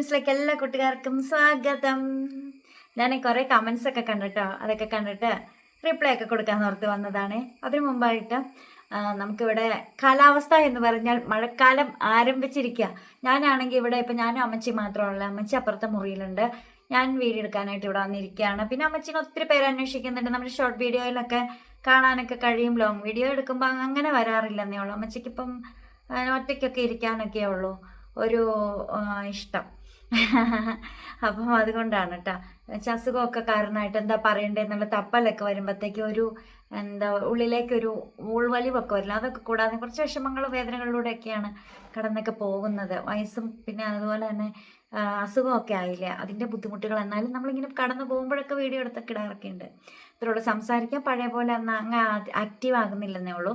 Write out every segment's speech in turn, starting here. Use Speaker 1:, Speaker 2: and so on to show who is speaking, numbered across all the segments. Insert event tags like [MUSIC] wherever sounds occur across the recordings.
Speaker 1: ഡ്രീംസിലേക്ക് എല്ലാ കൂട്ടുകാർക്കും സ്വാഗതം. ഞാൻ കുറേ കമൻസ് ഒക്കെ കണ്ടിട്ടോ? അതൊക്കെ കണ്ടിട്ട് റിപ്ലൈ ഒക്കെ കൊടുക്കാൻ ഓർത്ത് വന്നതാണ്. അതിനു മുമ്പായിട്ട് നമുക്കിവിടെ കാലാവസ്ഥ എന്ന് പറഞ്ഞാൽ മഴക്കാലം ആരംഭിച്ചിരിക്കുക ഞാനാണെങ്കിൽ ഇവിടെ ഇപ്പം ഞാനും അമ്മച്ചി മാത്രമല്ല അമ്മച്ചി അപ്പുറത്തെ മുറിയിലുണ്ട്. ഞാൻ വീഡിയോ എടുക്കാനായിട്ട് ഇവിടെ വന്നിരിക്കുകയാണ് പിന്നെ അമ്മച്ചിനെ ഒത്തിരി പേര് അന്വേഷിക്കുന്നുണ്ട്. നമ്മുടെ ഷോർട്ട് വീഡിയോയിലൊക്കെ കാണാനൊക്കെ കഴിയും. ലോങ് വീഡിയോ എടുക്കുമ്പോൾ അങ്ങനെ വരാറില്ലെന്നേ ഉള്ളൂ. അമ്മച്ചിക്കിപ്പം ഒറ്റയ്ക്കൊക്കെ ഇരിക്കാനൊക്കെ ഉള്ളൂ. ഒരു ഇഷ്ടം. [LAUGHS] അപ്പം അതുകൊണ്ടാണ് കേട്ടോ അസുഖമൊക്കെ കാരണമായിട്ട് എന്താ പറയണ്ടേന്നുള്ള തപ്പലൊക്കെ വരുമ്പോഴത്തേക്കും ഒരു എന്താ ഉള്ളിലേക്കൊരു ഉൾവലിവൊക്കെ വരില്ല. അതൊക്കെ കൂടാതെ കുറച്ച് വിഷമങ്ങളും വേദനകളിലൂടെയൊക്കെയാണ് കടന്നൊക്കെ പോകുന്നത്. വയസ്സും പിന്നെ അതുപോലെ തന്നെ അസുഖമൊക്കെ ആയില്ലേ? അതിന്റെ ബുദ്ധിമുട്ടുകൾ എന്നാലും നമ്മളിങ്ങനെ കടന്നു പോകുമ്പോഴൊക്കെ വീഡിയോ എടുത്തൊക്കെ ഇടാറൊക്കെ ഉണ്ട് ഇത്രയോട് സംസാരിക്കാൻ പഴയ പോലെ അന്ന് അങ്ങ് ആക്റ്റീവ് ആകുന്നില്ലെന്നേ ഉള്ളൂ.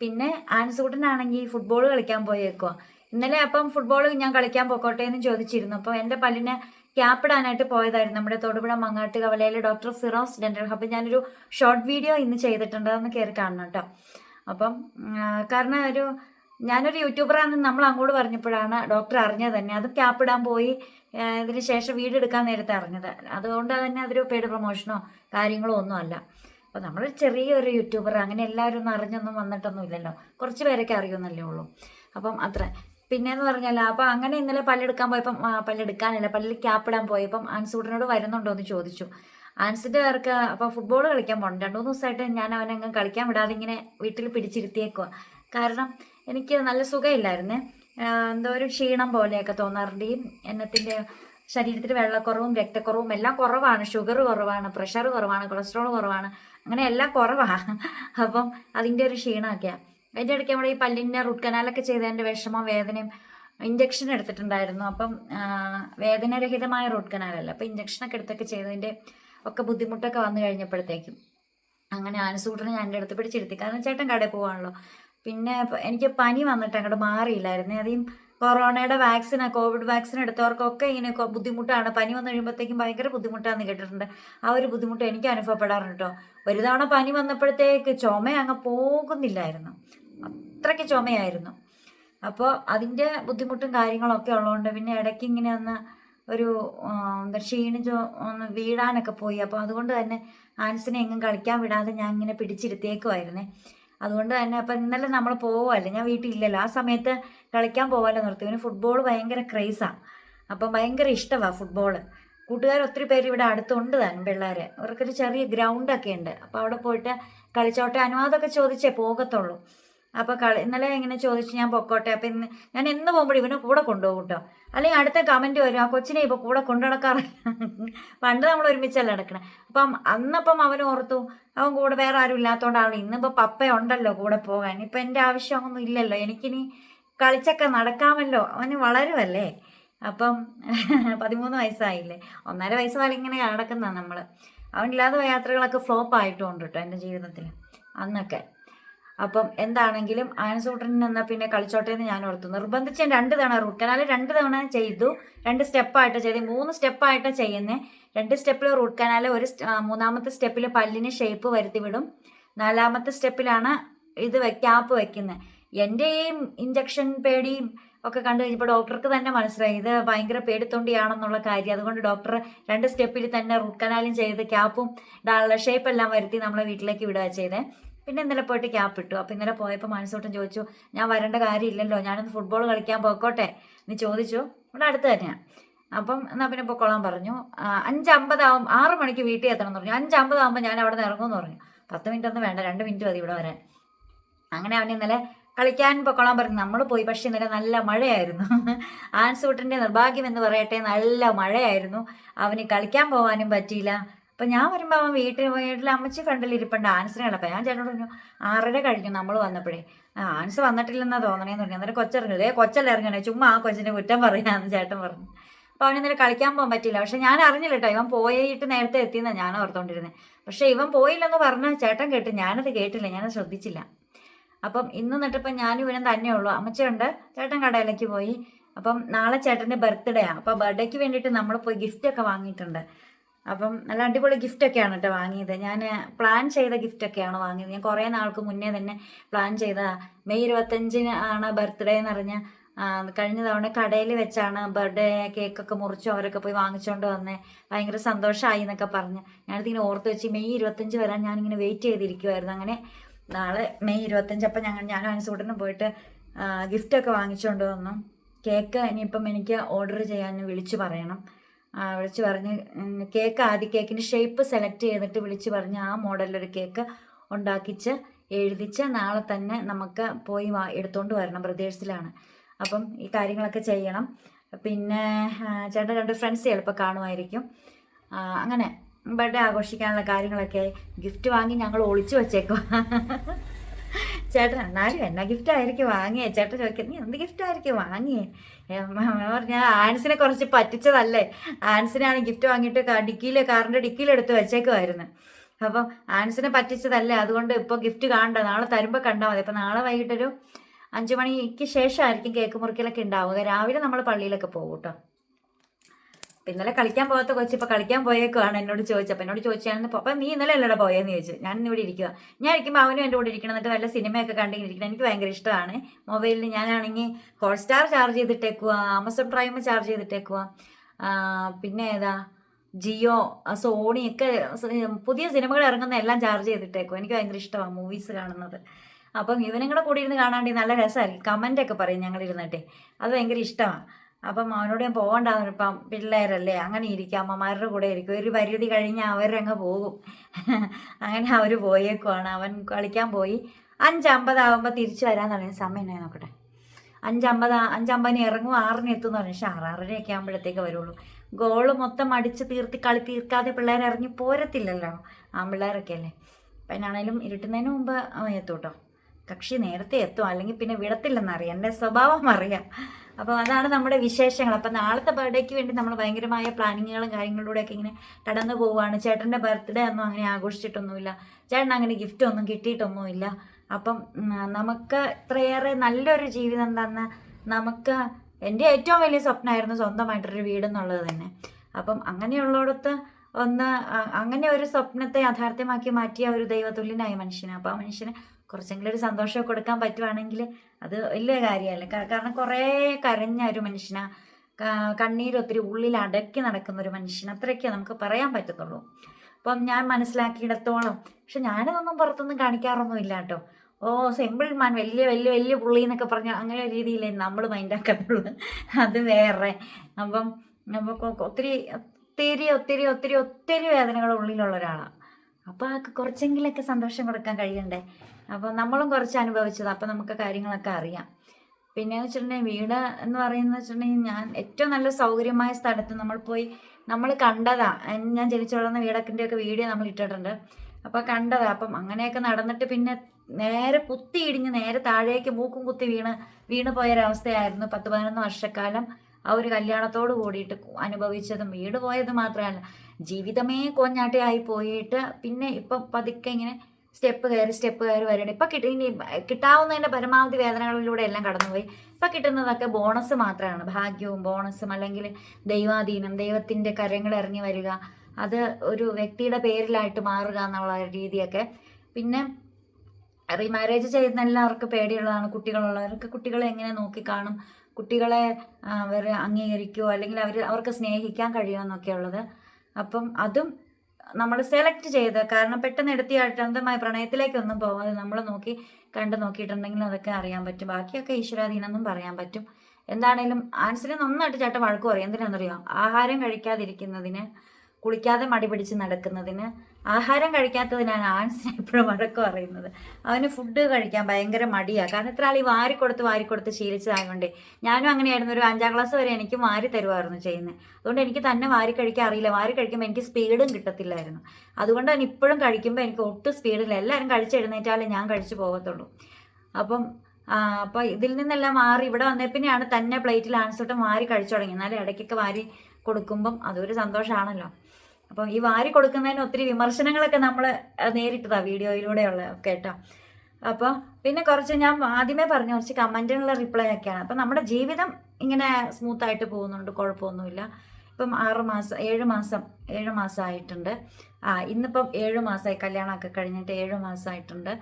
Speaker 1: പിന്നെ ആൻസൂട്ടനാണെങ്കിൽ ഫുട്ബോൾ കളിക്കാൻ പോയേക്കുക ഇന്നലെ അപ്പം ഫുട്ബോൾ ഞാൻ കളിക്കാൻ പോക്കോട്ടെ എന്ന് ചോദിച്ചിരുന്നു. അപ്പോൾ എന്റെ പല്ലിന് ക്യാപ്പിടാനായിട്ട് പോയതായിരുന്നു. നമ്മുടെ തൊടുപുഴ മങ്ങാട്ട് കവലയിലെ ഡോക്ടർ സിറോസ് ഡെന്റൽ അപ്പൊ ഞാനൊരു ഷോർട്ട് വീഡിയോ ഇന്ന് ചെയ്തിട്ടുണ്ട്. അതൊന്ന് കയറി കാണണം കേട്ടോ അപ്പം കാരണം ഒരു ഞാനൊരു യൂട്യൂബറാണെന്ന് നമ്മൾ അങ്ങോട്ട് പറഞ്ഞപ്പോഴാണ് ഡോക്ടർ അറിഞ്ഞത് തന്നെ. അത് ക്യാപ്പിടാൻ പോയി ഇതിന് ശേഷം വീടെടുക്കാൻ നേരത്തെ അറിഞ്ഞത്. അതുകൊണ്ട് തന്നെ അതൊരു പെയ്ഡ് പ്രൊമോഷനോ കാര്യങ്ങളോ ഒന്നും അല്ല. അപ്പോൾ നമ്മൾ ചെറിയൊരു യൂട്യൂബർ അങ്ങനെ എല്ലാവരും ഒന്നും അറിഞ്ഞൊന്നും വന്നിട്ടൊന്നും ഇല്ലല്ലോ. കുറച്ച് പേരൊക്കെ അറിയുമെന്നല്ലേ ഉള്ളൂ. അപ്പം അത്ര. പിന്നെന്ന് പറഞ്ഞാൽ അപ്പോൾ അങ്ങനെ ഇന്നലെ പല്ലെടുക്കാൻ പോയപ്പം പല്ലെടുക്കാനല്ല പല്ലിൽ ക്യാപ് ക്യാപ്പിടാൻ പോയപ്പം ആൻസൂട്ടനോട് വരുന്നുണ്ടോ എന്ന് ചോദിച്ചു. ആൻസിന്റെ പേർക്ക് അപ്പോൾ ഫുട്ബോൾ കളിക്കാൻ പോകണം രണ്ടു മൂന്ന് ദിവസമായിട്ട് ഞാൻ അവനങ്ങ് കളിക്കാൻ വിടാതെ ഇങ്ങനെ വീട്ടിൽ പിടിച്ചിരുത്തിയേക്കുക കാരണം എനിക്ക് നല്ല സുഖമില്ലായിരുന്നു. എന്തോ ഒരു ക്ഷീണം പോലെയൊക്കെ തോന്നാറുണ്ട്. ഈ എന്നത്തിന്റെ ശരീരത്തിൽ വെള്ളക്കുറവും രക്തക്കുറവും എല്ലാം കുറവാണ്. ഷുഗർ കുറവാണ് പ്രഷർ കുറവാണ് കൊളസ്ട്രോൾ കുറവാണ്. അങ്ങനെ എല്ലാം കുറവാണ് അപ്പം അതിന്റെ ഒരു ക്ഷീണമൊക്കെയാണ് അതിന്റെ ഇടയ്ക്ക് നമ്മുടെ ഈ പല്ലിന്റെ റൂട്ട് കനാലൊക്കെ ചെയ്തതിന്റെ വിഷമം വേദനയും ഇഞ്ചക്ഷൻ എടുത്തിട്ടുണ്ടായിരുന്നു. അപ്പം വേദനരഹിതമായ റൂട്ട് കനാലല്ല അപ്പം ഇഞ്ചക്ഷനൊക്കെ എടുത്തൊക്കെ ചെയ്തതിന്റെ ഒക്കെ ബുദ്ധിമുട്ടൊക്കെ വന്നു കഴിഞ്ഞപ്പോഴത്തേക്കും. അങ്ങനെ ആനസൂട്ടനെ ഞാൻ എന്റെ അടുത്ത് പിടിച്ചിരുത്തി. കാരണം ചേട്ടൻ കടയിൽ പോവാണല്ലോ. പിന്നെ എനിക്ക് പനി വന്നിട്ട് അങ്ങോട്ട് മാറിയില്ലായിരുന്നു. അതെയും കൊറോണയുടെ വാക്സിൻ കോവിഡ് വാക്സിൻ എടുത്തവർക്കൊക്കെ ഇങ്ങനെ ബുദ്ധിമുട്ടാണ്. പനി വന്നു കഴിയുമ്പോഴത്തേക്കും ഭയങ്കര ബുദ്ധിമുട്ടാണെന്ന് കേട്ടിട്ടുണ്ട്. ആ ഒരു ബുദ്ധിമുട്ട് എനിക്ക് അനുഭവപ്പെടാറുണ്ട് കേട്ടോ ഒരു തവണ പനി വന്നപ്പോഴത്തേക്ക് ചുമ അങ്ങ് പോകുന്നില്ലായിരുന്നു. അത്രയ്ക്ക് ചുമയായിരുന്നു. അപ്പോൾ അതിന്റെ ബുദ്ധിമുട്ടും കാര്യങ്ങളൊക്കെ ഉള്ളതുകൊണ്ട് പിന്നെ ഇടയ്ക്ക് ഇങ്ങനെ ഒന്ന് ഒരു ക്ഷീണിച്ച് ഒന്ന് വീഴാനൊക്കെ പോയി. അപ്പോൾ അതുകൊണ്ട് തന്നെ ആൻസിനെ എങ്ങും കളിക്കാൻ വിടാതെ ഞാൻ ഇങ്ങനെ പിടിച്ചിരുത്തിയേക്കുമായിരുന്നേ അതുകൊണ്ട് തന്നെ അപ്പം ഇന്നലെ നമ്മൾ പോവുമല്ലേ ഞാൻ വീട്ടിലില്ലല്ലോ. ആ സമയത്ത് കളിക്കാൻ പോകാമല്ലോ നിർത്തി. പിന്നെ ഫുട്ബോൾ ഭയങ്കര ക്രേസാണ് അപ്പം ഭയങ്കര ഇഷ്ടമാണ് ഫുട്ബോൾ കൂട്ടുകാർ ഒത്തിരി പേര് ഇവിടെ അടുത്തുണ്ട് താനും പിള്ളേർ അവർക്കൊരു ചെറിയ ഗ്രൗണ്ടൊക്കെ ഉണ്ട്. അപ്പോൾ അവിടെ പോയിട്ട് കളിച്ചോട്ടെ. അനുവാദമൊക്കെ ചോദിച്ചേ പോകത്തുള്ളൂ. അപ്പോൾ കളി ഇന്നലെ ഇങ്ങനെ ചോദിച്ചു ഞാൻ പൊക്കോട്ടെ അപ്പം ഇന്ന് ഞാൻ എന്ന് പോകുമ്പോഴും ഇവനെ കൂടെ കൊണ്ടുപോകും കേട്ടോ അല്ലെങ്കിൽ അടുത്ത കമന്റ് വരും ആ കൊച്ചിനെ ഇപ്പോൾ കൂടെ കൊണ്ടു നടക്കാറില്ല പണ്ട് നമ്മൾ ഒരുമിച്ചല്ല നടക്കണേ. അപ്പം അന്നപ്പം അവൻ ഓർത്തു അവൻ കൂടെ വേറെ ആരും ഇല്ലാത്തതുകൊണ്ടാണ് ഇന്നിപ്പോൾ പപ്പ ഉണ്ടല്ലോ കൂടെ പോകാൻ. ഇപ്പം എന്റെ ആവശ്യമൊന്നും ഇല്ലല്ലോ. എനിക്കിനി കളിച്ചൊക്കെ നടക്കാമല്ലോ. അവന് വളരുമല്ലേ അപ്പം പതിമൂന്ന് വയസ്സായില്ലേ? ഒന്നര വയസ്സ് വരെ ഇങ്ങനെ നടക്കുന്ന നമ്മൾ അവനില്ലാതെ യാത്രകളൊക്കെ ഫ്ലോപ്പ് ആയിട്ടുണ്ട് കേട്ടോ എന്റെ ജീവിതത്തിൽ അന്നൊക്കെ. അപ്പം എന്താണെങ്കിലും ആനസൂട്ടൻ എന്നാൽ പിന്നെ കളിച്ചോട്ടെ എന്ന് ഞാൻ ഓർത്തു നിർബന്ധിച്ച് ഞാൻ രണ്ട് തവണ റൂട്ട് കനാൽ രണ്ട് തവണ ചെയ്തു. രണ്ട് സ്റ്റെപ്പായിട്ട് ചെയ്തു. മൂന്ന് സ്റ്റെപ്പായിട്ട് ചെയ്യുന്നത് രണ്ട് സ്റ്റെപ്പിൽ റൂട്ട് കനാൽ ഒരു മൂന്നാമത്തെ സ്റ്റെപ്പിൽ പല്ലിന് ഷേപ്പ് വരുത്തി വിടും. നാലാമത്തെ സ്റ്റെപ്പിലാണ് ഇത് ക്യാപ്പ് വെക്കുന്നത് എന്റെ ഈ ഇഞ്ചക്ഷൻ പേടിയും ഒക്കെ കണ്ടു കഴിഞ്ഞപ്പോൾ ഡോക്ടർക്ക് തന്നെ മനസ്സിലായി. ഇത് ഭയങ്കര പേടിത്തൊണ്ടിയാണെന്നുള്ള കാര്യം. അതുകൊണ്ട് ഡോക്ടർ രണ്ട് സ്റ്റെപ്പിൽ തന്നെ റൂട്ട് കനാലും ചെയ്ത് ക്യാപ്പും ഷേപ്പ് എല്ലാം വരുത്തി നമ്മളെ വീട്ടിലേക്ക് വിടുക ചെയ്തേ. പിന്നെ ഇന്നലെ പോയിട്ട് ക്യാപ്പ് ഇട്ടു. അപ്പോൾ ഇന്നലെ പോയപ്പോൾ മനസ്സോട്ടം ചോദിച്ചു ഞാൻ വരേണ്ട കാര്യമില്ലല്ലോ ഞാനൊന്ന് ഫുട്ബോൾ കളിക്കാൻ പോയിക്കോട്ടെ? എന്ന് ചോദിച്ചു. ഇവിടെ അടുത്ത് തന്നെയാണ് അപ്പം എന്നാൽ പിന്നെ പൊക്കോളാൻ പറഞ്ഞു. അഞ്ചമ്പതാവും ആറ് മണിക്ക് വീട്ടിൽ എത്തണം എന്ന് പറഞ്ഞു. അഞ്ചമ്പതാവുമ്പോൾ ഞാൻ അവിടെ നിന്ന് ഇറങ്ങുമെന്ന് പറഞ്ഞു. പത്ത് മിനിറ്റ് ഒന്നും വേണ്ട രണ്ട് മിനിറ്റ് മതി ഇവിടെ വരാൻ. അങ്ങനെ അവൻ ഇന്നലെ കളിക്കാൻ പൊക്കോളാൻ പറഞ്ഞു. നമ്മൾ പോയി പക്ഷെ ഇന്നലെ നല്ല മഴയായിരുന്നു. [LAUGHS] ആൻസൂട്ടിന്റെ നിർഭാഗ്യം എന്ന് പറയട്ടെ നല്ല മഴയായിരുന്നു. അവന് കളിക്കാൻ പോകാനും പറ്റിയില്ല. അപ്പം ഞാൻ വരുമ്പോൾ അവൻ വീട്ടിൽ വീട്ടിൽ അമ്മച്ചി ഫ്രണ്ടിൽ ഇരിപ്പുണ്ട്. ആൻസിനെ കണ്ടപ്പോൾ ഞാൻ ചേട്ടനോട് പറഞ്ഞു ആറര കഴിഞ്ഞു നമ്മൾ വന്നപ്പോഴേ. ആൻസ് വന്നിട്ടില്ലെന്നാ തോന്നണേന്ന് പറഞ്ഞു. അന്നേരം കൊച്ചിറങ്ങി ഏ കൊച്ചല്ല ഇറങ്ങണേ ചുമ്മാ ആ കൊച്ചിന്റെ കുറ്റം പറയാന്ന് ചേട്ടൻ പറഞ്ഞു. അപ്പോൾ ഇന്നലെ കളിക്കാൻ പോകാൻ പറ്റില്ല പക്ഷെ ഞാൻ അറിഞ്ഞില്ല കേട്ടോ ഇവൻ പോയിട്ട് നേരത്തെ എത്തിയെന്നാണ് ഞാൻ ഓർത്തോണ്ടിരുന്നത് പക്ഷെ ഇവൻ പോയില്ലെന്ന് പറഞ്ഞ ചേട്ടൻ കേട്ടു ഞാനത് കേട്ടില്ല ഞാനത് ശ്രദ്ധിച്ചില്ല. അപ്പം ഇന്ന് നട്ടിപ്പം ഞാനും ഇവനും തന്നെ ഉള്ളൂ. അമ്മച്ചുണ്ട് ചേട്ടൻ കടയിലേക്ക് പോയി. അപ്പം നാളെ ചേട്ടന്റെ ബർത്ത്ഡേ ആണ് അപ്പോൾ ബർത്ത്ഡേക്ക് വേണ്ടിയിട്ട് നമ്മൾ പോയി ഗിഫ്റ്റൊക്കെ വാങ്ങിയിട്ടുണ്ട്. അപ്പം നല്ല അടിപൊളി ഗിഫ്റ്റൊക്കെയാണ് കേട്ടോ വാങ്ങിയത്. ഞാൻ പ്ലാൻ ചെയ്ത ഗിഫ്റ്റൊക്കെയാണ് വാങ്ങിയത്. ഞാൻ കുറേ നാൾക്ക് മുന്നേ തന്നെ പ്ലാൻ ചെയ്ത മെയ് ഇരുപത്തഞ്ചിന് ആണ് ബർത്ത്ഡേ എന്ന് പറഞ്ഞ കഴിഞ്ഞ തവണ കടയിൽ വെച്ചാണ് ബർത്ത്ഡേ കേക്കൊക്കെ മുറിച്ച് അവരൊക്കെ പോയി വാങ്ങിച്ചുകൊണ്ട് വന്നേ. ഭയങ്കര സന്തോഷമായി എന്നൊക്കെ പറഞ്ഞ്. ഞാനിതിങ്ങനെ ഓർത്ത് വെച്ച് മെയ് ഇരുപത്തഞ്ച് വരാൻ ഞാനിങ്ങനെ വെയിറ്റ് ചെയ്തിരിക്കുമായിരുന്നു അങ്ങനെ നാളെ മെയ് ഇരുപത്തഞ്ച് അപ്പം ഞങ്ങൾ ഞാനും അനുസൂട്ടനും പോയിട്ട് ഗിഫ്റ്റൊക്കെ വാങ്ങിച്ചുകൊണ്ട് വന്നു. കേക്ക് ഇനിയിപ്പം എനിക്ക് ഓർഡർ ചെയ്യാൻ വിളിച്ചു പറയണം. വിളിച്ചു പറഞ്ഞ് കേക്ക് ആദ്യ കേക്കിന്റെ ഷേപ്പ് സെലക്ട് ചെയ്തിട്ട് വിളിച്ചു പറഞ്ഞ് ആ മോഡലൊരു കേക്ക് ഉണ്ടാക്കിച്ച് എഴുതിച്ച് നാളെ തന്നെ നമുക്ക് പോയി എടുത്തുകൊണ്ട് വരണം ബ്രദേഴ്സിലാണ്. അപ്പം ഈ കാര്യങ്ങളൊക്കെ ചെയ്യണം. പിന്നെ ചേട്ടൻ രണ്ട് ഫ്രണ്ട്സ് ചിലപ്പോൾ കാണുമായിരിക്കും. അങ്ങനെ ബർത്ത്ഡേ ആഘോഷിക്കാനുള്ള കാര്യങ്ങളൊക്കെ ഗിഫ്റ്റ് വാങ്ങി ഞങ്ങൾ ഒളിച്ചു വെച്ചേക്കും [LAUGHS] ചേട്ടൻ എന്നാലും എന്നാ ഗിഫ്റ്റ് ആയിരിക്കും വാങ്ങിയേ. ചേട്ടൻ ചോദിക്കും നീ എന്ത് ഗിഫ്റ്റ് ആയിരിക്കും വാങ്ങിയേ? പറഞ്ഞ ആൻസിനെ കുറച്ച് പറ്റിച്ചതല്ലേ? ആൻസിനാണ് ഗിഫ്റ്റ് വാങ്ങിയിട്ട് ഡിക്കിയിൽ കാറിന്റെ ഡിക്കിയിൽ എടുത്ത് വെച്ചേക്കുമായിരുന്നു അപ്പം ആൻസിനെ പറ്റിച്ചതല്ലേ? അതുകൊണ്ട് ഇപ്പോൾ ഗിഫ്റ്റ് കാണണ്ട. നാളെ തരുമ്പോൾ കണ്ടാൽ മതി. അപ്പം നാളെ വൈകിട്ടൊരു അഞ്ച് മണിക്ക് ശേഷമായിരിക്കും കേക്ക് മുറിക്കലൊക്കെ ഉണ്ടാവുക. രാവിലെ നമ്മൾ പള്ളിയിലൊക്കെ പോകും കേട്ടോ ഇന്നലെ കളിക്കാൻ പോകാത്ത കൊച്ചു ഇപ്പോൾ കളിക്കാൻ പോയേക്കുവാണ് എന്നോട് ചോദിച്ചത്. എന്നോട് ചോദിച്ചാണ് അപ്പം നീ ഇന്നലെ അല്ലട പോയെന്ന് ചോദിച്ചു. ഞാൻ ഇന്നിവിടെ ഇരിക്കുക ഞാൻ ഇരിക്കുമ്പോൾ അവനും എന്റെ കൂടെ ഇരിക്കണം എന്നിട്ട് വല്ല സിനിമയൊക്കെ കണ്ടിങ്ങനെ ഇരിക്കണം. എനിക്ക് ഭയങ്കര ഇഷ്ടമാണ്. മൊബൈലിൽ ഞാനാണെങ്കിൽ ഹോട്ട്സ്റ്റാർ ചാർജ് ചെയ്തിട്ടേക്കുക ആമസോൺ പ്രൈം ചാർജ് ചെയ്തിട്ടേക്കുക പിന്നെ ഏതാ? ജിയോ സോണി ഒക്കെ പുതിയ സിനിമകൾ ഇറങ്ങുന്ന എല്ലാം ചാർജ് ചെയ്തിട്ടേക്കും എനിക്ക് ഭയങ്കര ഇഷ്ടമാണ് മൂവീസ് കാണുന്നത്. അപ്പം ഇവനും കൂടെ കൂടി ഇരുന്ന് കാണാണ്ടി നല്ല രസമായിരിക്കും കമന്റ് ഒക്കെ പറയും ഞങ്ങൾ ഇരുന്നിട്ടേ അത് ഭയങ്കര ഇഷ്ടമാണ് അപ്പം അവനോട് ഞാൻ പോകണ്ടാന്ന് ഇപ്പം പിള്ളേരല്ലേ അങ്ങനെ ഇരിക്കും അമ്മമാരുടെ കൂടെ ഇരിക്കും. ഒരു പരിധി കഴിഞ്ഞാൽ അവരങ്ങ് പോകും. [LAUGHS] അങ്ങനെ അവർ പോയേക്കുവാണ്. അവൻ കളിക്കാൻ പോയി. അഞ്ചമ്പതാകുമ്പോൾ തിരിച്ചു വരാൻ തുടങ്ങിയ സമയം ഞാൻ നോക്കട്ടെ? അഞ്ചമ്പത് അഞ്ചമ്പതിന് ഇറങ്ങും ആറിന് എത്തും പറഞ്ഞു. പക്ഷെ ഒക്കെ ആറരയൊക്കെ ആകുമ്പോഴത്തേക്ക് വരുള്ളൂ. ഗോൾ മൊത്തം അടിച്ച് തീർത്തി കളി തീർക്കാതെ പിള്ളേർ ഇറങ്ങി പോരത്തില്ലല്ലോ. ആൺപിള്ളേരൊക്കെ അല്ലേ? അപ്പം എന്നാണേലും ഇരുട്ടുന്നതിന് മുമ്പ് എത്തും കേട്ടോ കക്ഷി നേരത്തെ എത്തും. അല്ലെങ്കിൽ പിന്നെ വിടത്തില്ലെന്നറിയാം. എന്റെ സ്വഭാവം അറിയാം. അപ്പോൾ അതാണ് നമ്മുടെ വിശേഷങ്ങൾ. അപ്പോൾ നാളത്തെ ബർത്ത്ഡേക്ക് വേണ്ടി നമ്മൾ ഭയങ്കരമായ പ്ലാനിങ്ങുകളും കാര്യങ്ങളിലൂടെയൊക്കെ ഇങ്ങനെ കടന്നു പോവുകയാണ്. ചേട്ടന്റെ ബർത്ത്ഡേ ഒന്നും അങ്ങനെ ആഘോഷിച്ചിട്ടൊന്നുമില്ല. ചേട്ടൻ അങ്ങനെ ഗിഫ്റ്റ് ഒന്നും കിട്ടിയിട്ടൊന്നുമില്ല. അപ്പം നമുക്ക് ഇത്രയേറെ നല്ലൊരു ജീവിതം തന്ന നമുക്ക് എന്റെ ഏറ്റവും വലിയ സ്വപ്നമായിരുന്നു സ്വന്തമായിട്ടൊരു വീട് എന്നുള്ളത് തന്നെ. അപ്പം അങ്ങനെയുള്ളിടത്ത് ഒന്ന് അങ്ങനെ ഒരു സ്വപ്നത്തെ യാഥാർത്ഥ്യമാക്കി മാറ്റിയ ഒരു ദൈവതുല്യനായ മനുഷ്യനെ അപ്പോൾ ആ മനുഷ്യന് കുറച്ചെങ്കിലും ഒരു സന്തോഷം കൊടുക്കാൻ പറ്റുവാണെങ്കിൽ അത് വലിയ കാര്യമല്ലേ. കാരണം കുറേ കരഞ്ഞ ഒരു മനുഷ്യനാ കണ്ണീരൊത്തിരി ഉള്ളിൽ അടക്കി നടക്കുന്ന ഒരു മനുഷ്യൻ. അത്രയൊക്കെ നമുക്ക് പറയാൻ പറ്റത്തുള്ളൂ. അപ്പം ഞാൻ മനസ്സിലാക്കിയിടത്തോളം പക്ഷെ ഞാനതൊന്നും പുറത്തൊന്നും കാണിക്കാറൊന്നും ഇല്ല കേട്ടോ ഓ സിമ്പിൾ മാൻ വലിയ വലിയ വലിയ പുള്ളി എന്നൊക്കെ പറഞ്ഞ അങ്ങനെ ഒരു രീതിയിലേ നമ്മൾ മൈൻഡാക്കത്തുള്ളൂ അത് വേറെ. അപ്പം നമുക്ക് ഒത്തിരി ഒത്തിരി ഒത്തിരി ഒത്തിരി ഒത്തിരി വേദനകൾ ഉള്ളിലുള്ള ഒരാളാണ് അപ്പോൾ ആൾക്ക് കുറച്ചെങ്കിലൊക്കെ സന്തോഷം കൊടുക്കാൻ കഴിയണ്ടേ? അപ്പോൾ നമ്മളും കുറച്ച് അനുഭവിച്ചത്. അപ്പോൾ നമുക്ക് കാര്യങ്ങളൊക്കെ അറിയാം. പിന്നെ വെച്ചിട്ടുണ്ടെങ്കിൽ വീട് എന്ന് പറയുന്നത് വെച്ചിട്ടുണ്ടെങ്കിൽ ഞാൻ ഏറ്റവും നല്ല സൗകര്യമായ സ്ഥലത്ത് നമ്മൾ പോയി നമ്മൾ കണ്ടതാ. ഞാൻ ജനിച്ചു വളർന്ന വീടൊക്കെ ഒക്കെ വീഡിയോ നമ്മൾ ഇട്ടിട്ടുണ്ട്. അപ്പോൾ കണ്ടതാ. അപ്പം അങ്ങനെയൊക്കെ നടന്നിട്ട് പിന്നെ നേരെ കുത്തി ഇടിഞ്ഞ് നേരെ താഴേക്ക് മൂക്കും കുത്തി വീണ് വീണ് പോയൊരവസ്ഥയായിരുന്നു പത്ത് പതിനൊന്ന് വർഷക്കാലം ആ ഒരു കല്യാണത്തോട് കൂടിയിട്ട് അനുഭവിച്ചതും വീട് പോയത് മാത്രമല്ല. ജീവിതമേ കോഞ്ഞാട്ടയായി പോയിട്ട് പിന്നെ ഇപ്പം പതുക്കെ ഇങ്ങനെ സ്റ്റെപ്പ് കയറി സ്റ്റെപ്പ് കയറി വരണം ഇപ്പം കിട്ടി ഇനി കിട്ടാവുന്നതിന്റെ പരമാവധി വേദനകളിലൂടെ എല്ലാം കടന്നുപോയി. ഇപ്പം കിട്ടുന്നതൊക്കെ ബോണസ് മാത്രമാണ്. ഭാഗ്യവും ബോണസും അല്ലെങ്കിൽ ദൈവാധീനം ദൈവത്തിന്റെ കരങ്ങൾ ഇറങ്ങി വരിക അത് ഒരു വ്യക്തിയുടെ പേരിലായിട്ട് മാറുക എന്നുള്ള രീതിയൊക്കെ. പിന്നെ റീമാരേജ് ചെയ്യുന്ന എല്ലാവർക്കും പേടിയുള്ളതാണ് കുട്ടികളുള്ളവർക്ക് കുട്ടികളെ എങ്ങനെ നോക്കിക്കാണും? കുട്ടികളെ അവർ അംഗീകരിക്കുമോ അല്ലെങ്കിൽ അവർ അവർക്ക് സ്നേഹിക്കാൻ കഴിയുമോ എന്നൊക്കെ ഉള്ളത് അപ്പം അതും നമ്മൾ സെലക്ട് ചെയ്ത് കാരണം പെട്ടെന്ന് എടുത്തിയായിട്ട് അന്ധമായ പ്രണയത്തിലേക്കൊന്നും പോകാതെ നമ്മൾ നോക്കി കണ്ടു നോക്കിയിട്ടുണ്ടെങ്കിൽ അതൊക്കെ അറിയാൻ പറ്റും. ബാക്കിയൊക്കെ ഈശ്വരാധീനെന്നും പറയാൻ പറ്റും. എന്താണേലും ആൻസിനെ നന്നായിട്ട് ചേട്ടൻ വഴക്കു പറയും. എന്തിനാണെന്നറിയോ ആഹാരം കഴിക്കാതിരിക്കുന്നതിന് കുളിക്കാതെ മടി പിടിച്ച് നടക്കുന്നതിന് ആഹാരം കഴിക്കാത്തതിനാണ് ആൻസിനെ എപ്പോഴും വഴക്ക് പറയുന്നത്. അവന് ഫുഡ് കഴിക്കാൻ ഭയങ്കര മടിയാണ് കാരണം ഇത്ര ആൾ ഈ വാരിക്കൊടുത്ത് വാരിക്കൊടുത്ത് ശീലിച്ചതായതുകൊണ്ട് ഞാനും അങ്ങനെയായിരുന്നു. ഒരു അഞ്ചാം ക്ലാസ് വരെ എനിക്ക് വാരി തരുമായിരുന്നു ചെയ്യുന്നത് അതുകൊണ്ട് എനിക്ക് തന്നെ വാരി കഴിക്കാൻ അറിയില്ല. വാരി കഴിക്കുമ്പോൾ എനിക്ക് സ്പീഡും കിട്ടത്തില്ലായിരുന്നു. അതുകൊണ്ട് തന്നെ ഇപ്പോഴും കഴിക്കുമ്പോൾ എനിക്ക് ഒട്ടും സ്പീഡില്ല എല്ലാവരും കഴിച്ചെഴുന്നേറ്റാലേ ഞാൻ കഴിച്ചു പോകത്തുള്ളൂ. അപ്പം അപ്പോൾ ഇതിൽ നിന്നെല്ലാം മാറി ഇവിടെ വന്നേ പിന്നെയാണ് തന്നെ പ്ലേറ്റിൽ ആൻസോട്ട് മാറി കഴിച്ചു തുടങ്ങി എന്നാലും ഇടയ്ക്കൊക്കെ വാരി കൊടുക്കുമ്പം അതൊരു സന്തോഷമാണല്ലോ അപ്പം ഈ വാരി കൊടുക്കുന്നതിന് ഒത്തിരി വിമർശനങ്ങളൊക്കെ നമ്മൾ നേരിട്ടതാണ് വീഡിയോയിലൂടെയുള്ള ഒക്കെ കേട്ടോ. അപ്പോൾ പിന്നെ കുറച്ച് ഞാൻ ആദ്യമേ പറഞ്ഞു കുറച്ച് കമന്റിനുള്ള റിപ്ലൈ ഒക്കെയാണ്. അപ്പം നമ്മുടെ ജീവിതം ഇങ്ങനെ സ്മൂത്തായിട്ട് പോകുന്നുണ്ട് കുഴപ്പമൊന്നുമില്ല. ഇപ്പം ആറ് മാസം ഏഴ് മാസം ഏഴ് മാസമായിട്ടുണ്ട് ആ ഇന്നിപ്പം ഏഴ് മാസമായി കല്യാണമൊക്കെ കഴിഞ്ഞിട്ട് ഏഴ് മാസമായിട്ടുണ്ട്.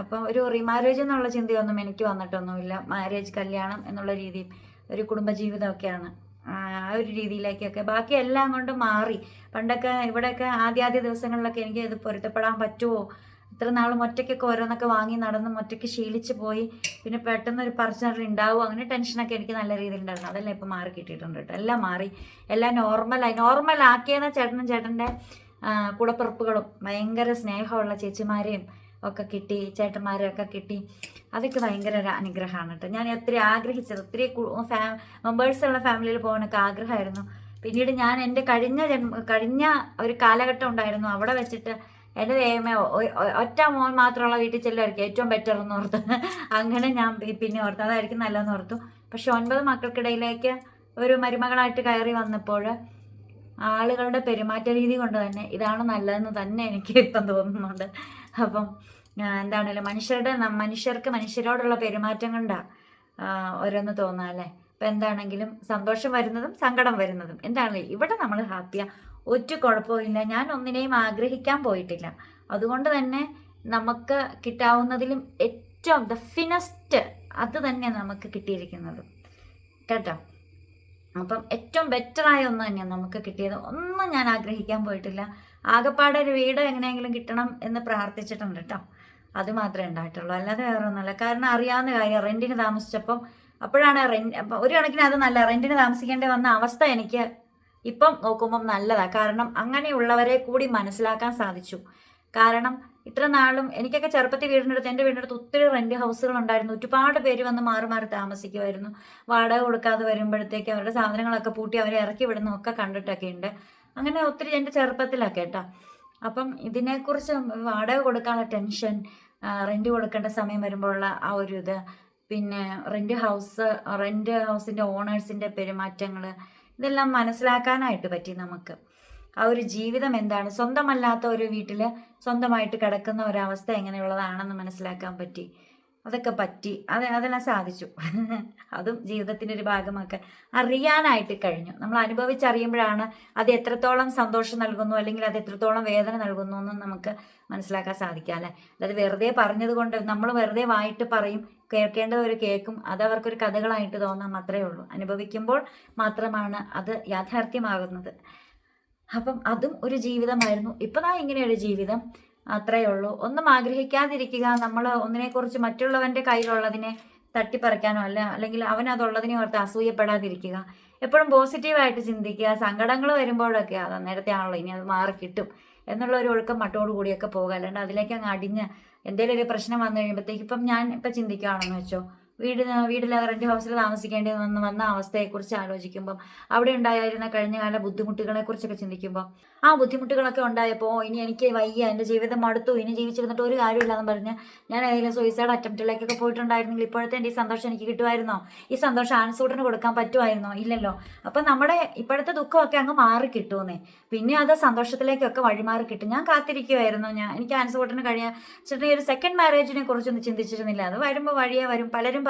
Speaker 1: അപ്പം ഒരു റീമാരേജ് എന്നുള്ള ചിന്തയൊന്നും എനിക്ക് വന്നിട്ടൊന്നുമില്ല. മാരേജ് കല്യാണം എന്നുള്ള രീതിയിൽ ഒരു കുടുംബജീവിതമൊക്കെയാണ്. ആ ഒരു രീതിയിലേക്കൊക്കെ. ബാക്കി എല്ലാം കൊണ്ട് മാറി. പണ്ടൊക്കെ ഇവിടെയൊക്കെ ആദ്യ ദിവസങ്ങളിലൊക്കെ എനിക്ക് ഇത് പൊരുത്തപ്പെടാൻ പറ്റുമോ ഇത്ര നാളും ഒറ്റയ്ക്കൊക്കെ ഓരോന്നൊക്കെ വാങ്ങി നടന്നും ഒറ്റയ്ക്ക് ശീലിച്ച് പോയി. പിന്നെ പെട്ടെന്ന് ഒരു പറിച്ചിട്ട് ഉണ്ടാവും അങ്ങനെ ടെൻഷനൊക്കെ എനിക്ക് നല്ല രീതിയിൽ ഉണ്ടായിരുന്നു അതെല്ലാം ഇപ്പം മാറി കിട്ടിയിട്ടുണ്ട് കേട്ടോ. എല്ലാം മാറി. എല്ലാം നോർമലായി നോർമൽ ആക്കിയെന്ന ചേട്ടനും ചേട്ടന്റെ കൂടപ്പിറപ്പുകളും ഭയങ്കര സ്നേഹമുള്ള ചേച്ചിമാരെയും ഒക്കെ കിട്ടി ചേട്ടന്മാരെയൊക്കെ കിട്ടി. അതൊക്കെ ഭയങ്കര ഒരു അനുഗ്രഹമാണ് കേട്ടോ. ഞാൻ ഒത്തിരി ആഗ്രഹിച്ചത്. ഒത്തിരി ഫാ മെമ്പേഴ്സുള്ള ഫാമിലിയിൽ പോകാനൊക്കെ ആഗ്രഹമായിരുന്നു. പിന്നീട് ഞാൻ എന്റെ കഴിഞ്ഞ ജന്മ കഴിഞ്ഞ ഒരു കാലഘട്ടം ഉണ്ടായിരുന്നു. അവിടെ വെച്ചിട്ട് എന്റെ ദൈവമേ ഒറ്റ മോൻ മാത്രമുള്ള വീട്ടിൽ ചെല്ലുമായിരിക്കും ഏറ്റവും ബെറ്റർ എന്ന് ഓർത്ത്. അങ്ങനെ ഞാൻ പിന്നെ ഓർത്തു. അതായിരിക്കും നല്ലതെന്ന് ഓർത്തു. പക്ഷെ ഒൻപത് മക്കൾക്കിടയിലേക്ക് ഒരു മരുമകളായിട്ട് കയറി വന്നപ്പോൾ ആളുകളുടെ പെരുമാറ്റ രീതി കൊണ്ട് തന്നെ ഇതാണ് നല്ലതെന്ന് തന്നെ എനിക്ക് ഇപ്പം തോന്നുന്നുണ്ട്. അപ്പം എന്താണല്ലോ മനുഷ്യരുടെ മനുഷ്യർക്ക് മനുഷ്യരോടുള്ള പെരുമാറ്റം കൊണ്ടാണ് ഓരോന്ന് തോന്നുക അല്ലേ? ഇപ്പം എന്താണെങ്കിലും സന്തോഷം വരുന്നതും സങ്കടം വരുന്നതും. എന്താണല്ലേ ഇവിടെ നമ്മൾ ഹാപ്പിയാണ് ഒറ്റ കുഴപ്പമില്ല ഞാൻ ഒന്നിനെയും ആഗ്രഹിക്കാൻ പോയിട്ടില്ല. അതുകൊണ്ട് തന്നെ നമുക്ക് കിട്ടാവുന്നതിലും ഏറ്റവും ദ ഫിനസ്റ്റ് അത് തന്നെ നമുക്ക് കിട്ടിയിരിക്കുന്നത്. കേട്ടോ? അപ്പം ഏറ്റവും ബെറ്ററായ ഒന്ന് തന്നെയാണ് നമുക്ക് കിട്ടിയത്. ഒന്നും ഞാൻ ആഗ്രഹിക്കാൻ പോയിട്ടില്ല. ആകപ്പാടെ ഒരു വീട് എങ്ങനെയെങ്കിലും കിട്ടണം എന്ന് പ്രാർത്ഥിച്ചിട്ടുണ്ട് കേട്ടോ അത് മാത്രമേ ഉണ്ടായിട്ടുള്ളൂ. അല്ലാതെ വേറെ ഒന്നുമില്ല കാരണം അറിയാവുന്ന കാര്യം റെന്റിന് താമസിച്ചപ്പം അപ്പോഴാണ് റെന്റ് ഒരു കണക്കിന് അത് നല്ല റെന്റിന് താമസിക്കേണ്ടി വന്ന അവസ്ഥ എനിക്ക് ഇപ്പം നോക്കുമ്പം നല്ലതാണ് കാരണം അങ്ങനെയുള്ളവരെ കൂടി മനസ്സിലാക്കാൻ സാധിച്ചു. കാരണം ഇത്ര നാളും എനിക്കൊക്കെ ചെറുപ്പത്തിൽ വീടിന്റെ അടുത്ത് എന്റെ വീടിന്റെ അടുത്ത് ഒത്തിരി റെന്റ് ഹൗസുകൾ ഉണ്ടായിരുന്നു. ഒരുപാട് പേര് വന്ന് മാറി മാറി താമസിക്കുമായിരുന്നു. വാടക കൊടുക്കാതെ വരുമ്പോഴത്തേക്ക് അവരുടെ സാധനങ്ങളൊക്കെ പൂട്ടി അവരെ ഇറക്കി വിടുന്നൊക്കെ കണ്ടിട്ടൊക്കെ ഉണ്ട് അങ്ങനെ ഒത്തിരി എന്റെ ചെറുപ്പത്തിലൊക്കെ കേട്ടോ. അപ്പം ഇതിനെക്കുറിച്ച് വാടക കൊടുക്കാനുള്ള ടെൻഷൻ റെന്റ് കൊടുക്കേണ്ട സമയം വരുമ്പോഴുള്ള ആ ഒരു ഇത് പിന്നെ റെന്റ് ഹൗസ് റെന്റ് ഹൗസിന്റെ ഓണേഴ്സിന്റെ പെരുമാറ്റങ്ങൾ ഇതെല്ലാം മനസ്സിലാക്കാനായിട്ട് പറ്റി നമുക്ക്. ആ ഒരു ജീവിതം എന്താണ്? സ്വന്തമല്ലാത്ത ഒരു വീട്ടിൽ സ്വന്തമായിട്ട് കിടക്കുന്ന ഒരവസ്ഥ എങ്ങനെയുള്ളതാണെന്ന് മനസ്സിലാക്കാൻ പറ്റി. അതൊക്കെ പറ്റി. അത് അതെല്ലാം സാധിച്ചു. [LAUGHS] അതും ജീവിതത്തിന്റെ ഒരു ഭാഗമാക്കാൻ അറിയാനായിട്ട് കഴിഞ്ഞു. നമ്മൾ അനുഭവിച്ചറിയുമ്പോഴാണ് അത് എത്രത്തോളം സന്തോഷം നൽകുന്നു അല്ലെങ്കിൽ അത് എത്രത്തോളം വേദന നൽകുന്നു എന്ന് നമുക്ക് മനസ്സിലാക്കാൻ സാധിക്കുക അല്ലേ? അതായത് വെറുതെ പറഞ്ഞത് കൊണ്ട് നമ്മൾ വെറുതെ വായിട്ട് പറയും കേൾക്കേണ്ടത് ഒരു കേൾക്കും അത് അവർക്കൊരു കഥകളായിട്ട് തോന്നാൻ മാത്രമേ ഉള്ളൂ. അനുഭവിക്കുമ്പോൾ മാത്രമാണ് അത് യാഥാർത്ഥ്യമാകുന്നത്. അപ്പം അതും ഒരു ജീവിതമായിരുന്നു. ഇപ്പം ഇങ്ങനെ ഒരു ജീവിതം. അത്രയേ ഉള്ളൂ. ഒന്നും ആഗ്രഹിക്കാതിരിക്കുക. നമ്മൾ ഒന്നിനെക്കുറിച്ച് മറ്റുള്ളവന്റെ കയ്യിലുള്ളതിനെ തട്ടിപ്പറിക്കാനോ അല്ല അല്ലെങ്കിൽ അവൻ അതുള്ളതിനെ ഓർത്ത് അസൂയപ്പെടാതിരിക്കുക. എപ്പോഴും പോസിറ്റീവായിട്ട് ചിന്തിക്കുക. സങ്കടങ്ങൾ വരുമ്പോഴൊക്കെ അത് നേരത്തെ ആണല്ലോ ഇനി അത് മാറി കിട്ടും. എന്നുള്ള ഒരു ഒഴുക്കം മട്ടോട് കൂടിയൊക്കെ പോകുക അല്ലാണ്ട് അതിലേക്ക് അങ്ങ് അടിഞ്ഞ് എന്തെങ്കിലും ഒരു പ്രശ്നം വന്നു കഴിയുമ്പോഴത്തേക്ക് ഇപ്പം ഞാൻ ഇപ്പം ചിന്തിക്കുകയാണെന്ന് വെച്ചോ വീട് വീടില്ല റെന്റ് ഹൗസിൽ താമസിക്കേണ്ടി വന്ന് വന്ന അവസ്ഥയെക്കുറിച്ച് ആലോചിക്കുമ്പോൾ അവിടെ ഉണ്ടായിരുന്ന കഴിഞ്ഞകാല ബുദ്ധിമുട്ടുകളെ കുറിച്ചൊക്കെ ചിന്തിക്കുമ്പോൾ ആ ബുദ്ധിമുട്ടുകളൊക്കെ ഉണ്ടായപ്പോൾ ഇനി എനിക്ക് വയ്യ എന്റെ ജീവിതം മടുത്തു ഇനി ജീവിച്ചിരുന്നിട്ട് ഒരു കാര്യമില്ലാന്ന് പറഞ്ഞ് ഞാൻ ഏതെങ്കിലും സൂയിസൈഡ് അറ്റംപ്റ്റിലേക്കൊക്കെ പോയിട്ടുണ്ടായിരുന്നെങ്കിൽ ഇപ്പോഴത്തെ എന്റെ ഈ സന്തോഷം എനിക്ക് കിട്ടുമായിരുന്നോ? ഈ സന്തോഷം ആൻസൂട്ടിന് കൊടുക്കാൻ പറ്റുമായിരുന്നോ? ഇല്ലല്ലോ. അപ്പം നമ്മുടെ ഇപ്പോഴത്തെ ദുഃഖമൊക്കെ അങ്ങ് മാറി കിട്ടുമെന്നേ. പിന്നെ അത് സന്തോഷത്തിലേക്കൊക്കെ വഴിമാറി കിട്ടും. ഞാൻ കാത്തിരിക്കുമായിരുന്നു ഞാൻ എനിക്ക് ആൻസൂട്ടിന് കഴിയാൻ ചേട്ടൻ ഒരു സെക്കൻഡ് മാരേജിനെ കുറിച്ചൊന്നും ചിന്തിച്ചിരുന്നില്ല. അത് വരുമ്പോൾ വഴിയേ വരും. പലരും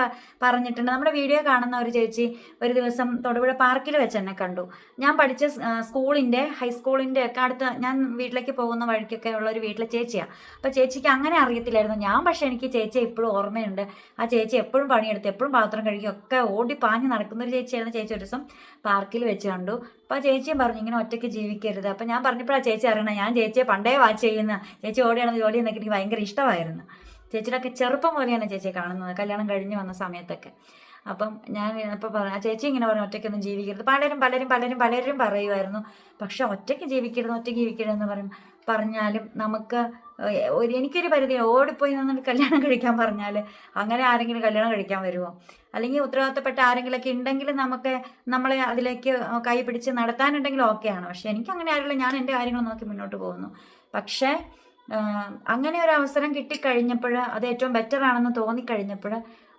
Speaker 1: പറഞ്ഞിട്ടുണ്ട്. നമ്മുടെ വീഡിയോ കാണുന്ന ഒരു ചേച്ചി ഒരു ദിവസം തൊടുപുഴ പാർക്കിൽ വെച്ച് എന്നെ കണ്ടു. ഞാൻ പഠിച്ച സ്കൂളിന്റെ ഹൈസ്കൂളിന്റെ ഒക്കെ അടുത്ത് ഞാൻ വീട്ടിലേക്ക് പോകുന്ന വഴിക്കൊക്കെ ഉള്ള ഒരു വീട്ടിലെ ചേച്ചിയാണ് അപ്പോൾ ചേച്ചിക്ക് അങ്ങനെ അറിയത്തില്ലായിരുന്നു. ഞാൻ പക്ഷേ എനിക്ക് ചേച്ചിയെ ഇപ്പോഴും ഓർമ്മയുണ്ട്. ആ ചേച്ചി എപ്പോഴും പണിയെടുത്ത് എപ്പോഴും പാത്രം കഴുകി ഒക്കെ ഓടി പാഞ്ഞ് നടക്കുന്ന ഒരു ചേച്ചിയായിരുന്നു ചേച്ചി ഒരു ദിവസം പാർക്കിൽ വെച്ച് കണ്ടു. അപ്പോൾ ആ ചേച്ചിയും പറഞ്ഞു ഇങ്ങനെ ഒറ്റയ്ക്ക് ജീവിക്കരുത്. അപ്പോൾ ഞാൻ പറഞ്ഞപ്പോഴാണ് ചേച്ചി അറിയണം ഞാൻ ചേച്ചിയെ പണ്ടേ വാച്ച് ചെയ്യുന്ന ചേച്ചി ഓടിയാണ് ജോലി എന്നൊക്കെ എനിക്ക് ഭയങ്കര ഇഷ്ടമായിരുന്നു. ചേച്ചിയുടെയൊക്കെ ചെറുപ്പം പോലെയാണ് ചേച്ചിയെ കാണുന്നത്. കല്യാണം കഴിഞ്ഞ് വന്ന സമയത്തൊക്കെ. അപ്പം ഞാൻ ഇപ്പോൾ പറഞ്ഞു ചേച്ചി ഇങ്ങനെ പറഞ്ഞു ഒറ്റയ്ക്കൊന്നും ജീവിക്കരുത്. പലരും പലരും പലരും പലരും പറയുമായിരുന്നു. പക്ഷെ ഒറ്റയ്ക്ക് ജീവിക്കരുത് ഒറ്റയ്ക്ക് ജീവിക്കരുതെന്ന് പറയും പറഞ്ഞാലും നമുക്ക് ഒരു എനിക്കൊരു പരിധി ഓടിപ്പോയി നിന്നിട്ട് കല്യാണം കഴിക്കാൻ പറഞ്ഞാൽ അങ്ങനെ ആരെങ്കിലും കല്യാണം കഴിക്കാൻ വരുമോ അല്ലെങ്കിൽ ഉത്തരവാദിത്തപ്പെട്ട ആരെങ്കിലുമൊക്കെ ഉണ്ടെങ്കിൽ നമുക്ക് നമ്മളെ അതിലേക്ക് കൈ പിടിച്ച് നടത്താനുണ്ടെങ്കിൽ ഓക്കെയാണ്. പക്ഷെ എനിക്ക് അങ്ങനെ ആരുമില്ല. ഞാൻ എന്റെ കാര്യങ്ങൾ നോക്കി മുന്നോട്ട് പോകുന്നു. പക്ഷേ അങ്ങനെ ഒരു അവസരം കിട്ടിക്കഴിഞ്ഞപ്പോൾ അത് ഏറ്റവും ബെറ്റർ ആണെന്ന് തോന്നിക്കഴിഞ്ഞപ്പോൾ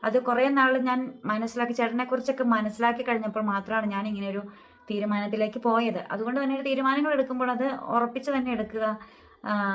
Speaker 1: അത് കുറേ നാൾ ഞാൻ മനസ്സിലാക്കി ചേട്ടനെ കുറിച്ചൊക്കെ മനസ്സിലാക്കി കഴിഞ്ഞപ്പോൾ മാത്രമാണ് ഞാൻ ഇങ്ങനെ ഒരു തീരുമാനത്തിലേക്ക് പോയത്. അതുകൊണ്ട് തന്നെ തീരുമാനങ്ങൾ എടുക്കുമ്പോൾ അത് ഉറപ്പിച്ച് തന്നെ എടുക്കുക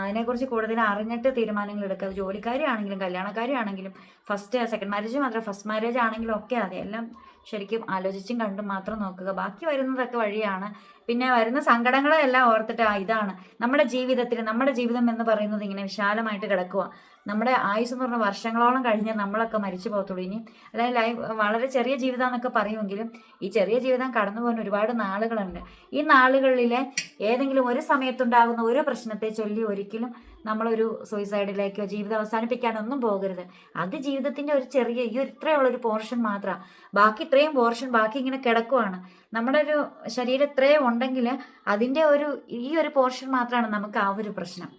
Speaker 1: അതിനെക്കുറിച്ച് കൂടുതൽ അറിഞ്ഞിട്ട് തീരുമാനങ്ങൾ എടുക്കുക. ജോലിക്കാരി ആണെങ്കിലും കല്യാണക്കാരി ആണെങ്കിലും ഫസ്റ്റ് സെക്കൻഡ് മാരേജ് മാത്രം ഫസ്റ്റ് മാരേജ് ആണെങ്കിലും ഒക്കെ അതെ. എല്ലാം ശരിക്കും ആലോചിച്ചും കണ്ടും മാത്രം നോക്കുക. ബാക്കി വരുന്നതൊക്കെ വഴിയാണ്. പിന്നെ വരുന്ന സങ്കടങ്ങളെല്ലാം ഓർത്തിട്ട് ഇതാണ്. നമ്മുടെ ജീവിതത്തിൽ നമ്മുടെ ജീവിതം എന്ന് പറയുന്നത് ഇങ്ങനെ വിശാലമായിട്ട് കിടക്കുക നമ്മുടെ ആയുസ് എന്ന് പറഞ്ഞ വർഷങ്ങളോളം കഴിഞ്ഞ് നമ്മളൊക്കെ മരിച്ചു പോകത്തുള്ളൂ. ഇനി അതായത് ലൈഫ് വളരെ ചെറിയ ജീവിതം എന്നൊക്കെ പറയുമെങ്കിലും ഈ ചെറിയ ജീവിതം കടന്നു പോകുന്ന ഒരുപാട് നാളുകളുണ്ട്. ഈ നാളുകളിലെ ഏതെങ്കിലും ഒരു സമയത്തുണ്ടാകുന്ന ഒരു പ്രശ്നത്തെ ചൊല്ലി ഒരിക്കലും നമ്മളൊരു സൂയിസൈഡിലേക്കോ ജീവിതം അവസാനിപ്പിക്കാനൊന്നും പോകരുത്. അത് ജീവിതത്തിന്റെ ഒരു ചെറിയ ഈ ഇത്രയുള്ളൊരു പോർഷൻ മാത്രമാണ് ബാക്കി ഇത്രയും പോർഷൻ ബാക്കി ഇങ്ങനെ കിടക്കുവാണ്. നമ്മുടെ ഒരു ശരീരം ഇത്രയും ഉണ്ടെങ്കിൽ അതിന്റെ ഒരു ഈ ഒരു പോർഷൻ മാത്രമാണ് നമുക്ക് ആ ഒരു പ്രശ്നം.